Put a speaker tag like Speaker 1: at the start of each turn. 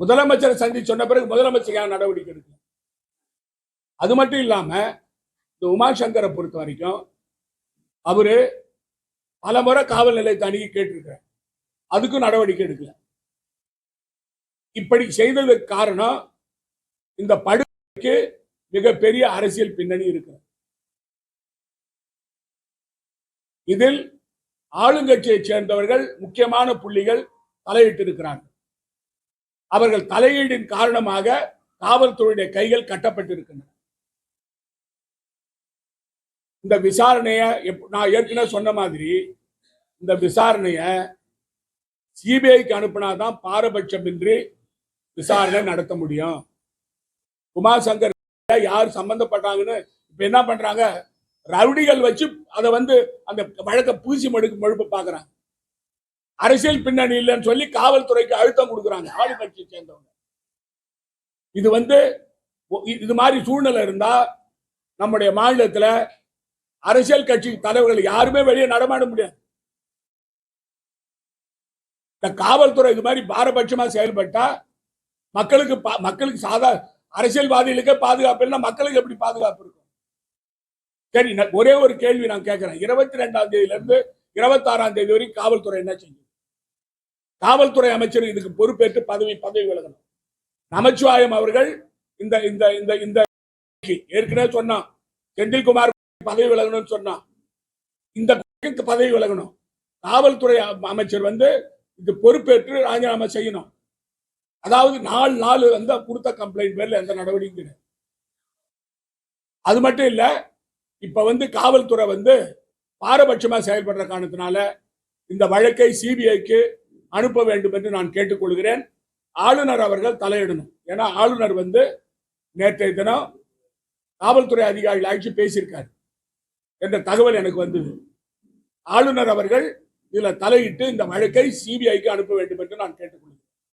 Speaker 1: முதலமைச்சரை சந்தி சொன்ன பிறகு முதலமைச்சர் நடவடிக்கை எடுக்கணும் அது மட்டும் இல்லாம இந்த உமாசங்கரை பொறுத்த வரைக்கும் அவரு பல முறை காவல் நிலையத்தை அணுகி கேட்டிருக்கிறார் அதுக்கும் நடவடிக்கை எடுக்கல இப்படி செய்ததற்கு காரணம் இந்த படுகைக்கு மிகப்பெரிய அரசியல் பின்னணி இருக்கு இதில் ஆளுங்கட்சியைச் சேர்ந்தவர்கள் முக்கியமான புள்ளிகள் தலையிட்டிருக்கிறார்கள் அவர்கள் தலையீடின் காரணமாக காவல்துறையுடைய கைகள் கட்டப்பட்டிருக்கின்றன இந்த விசாரணையை நான் ஏற்கனவே சொன்ன மாதிரி இந்த விசாரணைய சிபிஐக்கு அனுப்பினாதான் பாரபட்சமின்றி விசாரணை நடத்த முடியும் குமார் சங்கர் யார் சம்பந்தப்பட்டாங்கன்னு இப்ப என்ன பண்றாங்க ரவுடிகள் வச்சு அதை வந்து அந்த வழக்கை பூசி மடுக்கு மழுப்பு பாக்குறாங்க அரசியல் பின்னணி இல்லைன்னு சொல்லி காவல்துறைக்கு அழுத்தம் கொடுக்குறாங்க ஆளுங்கட்சியை சேர்ந்தவங்க இது வந்து இது மாதிரி சூழ்நிலை இருந்தா நம்முடைய மாநிலத்தில் அரசியல் கட்சி தலைவர்கள் யாருமே வெளியே நடமாட முடியாது இந்த காவல்துறை இது மாதிரி பாரபட்சமா செயல்பட்டா மக்களுக்கு மக்களுக்கு சாதா அரசியல்வாதிகளுக்கே பாதுகாப்பு இல்லை மக்களுக்கு எப்படி பாதுகாப்பு இருக்கும் சரி ஒரே ஒரு கேள்வி நான் கேட்கிறேன் இருபத்தி ரெண்டாம் தேதியிலிருந்து இருபத்தாறாம் தேதி வரைக்கும் காவல்துறை என்ன செய்யும் காவல்துறை அமைச்சர் இதுக்கு பொறுப்பேற்று பதவி பதவி விலகணும் நமச்சிவாயம் அவர்கள் இந்த இந்த இந்த இந்த ஏற்கனவே சொன்னான் செந்தில்குமார் பதவி விலகணும்னு சொன்னான் இந்த பதவி விலகணும் காவல்துறை அமைச்சர் வந்து இது பொறுப்பேற்று ராஜினாமா செய்யணும் அதாவது நாலு நாலு வந்து கொடுத்த கம்ப்ளைண்ட் பேர்ல எந்த நடவடிக்கையும் கிடையாது அது மட்டும் இல்லை இப்ப வந்து காவல்துறை வந்து பாரபட்சமா செயல்படுற காரணத்தினால இந்த வழக்கை சிபிஐக்கு அனுப்ப வேண்டும் என்று நான் கேட்டுக்கொள்கிறேன் ஆளுநர் அவர்கள் தலையிடணும் ஏன்னா ஆளுநர் வந்து நேற்றைய தினம் காவல்துறை அதிகாரிகள் அழைச்சு பேசியிருக்காரு என்ற தகவல் எனக்கு வந்தது ஆளுநர் அவர்கள் இதில் தலையிட்டு இந்த வழக்கை சிபிஐக்கு அனுப்ப வேண்டும் என்று நான் கேட்டுக்கொள்கிறேன்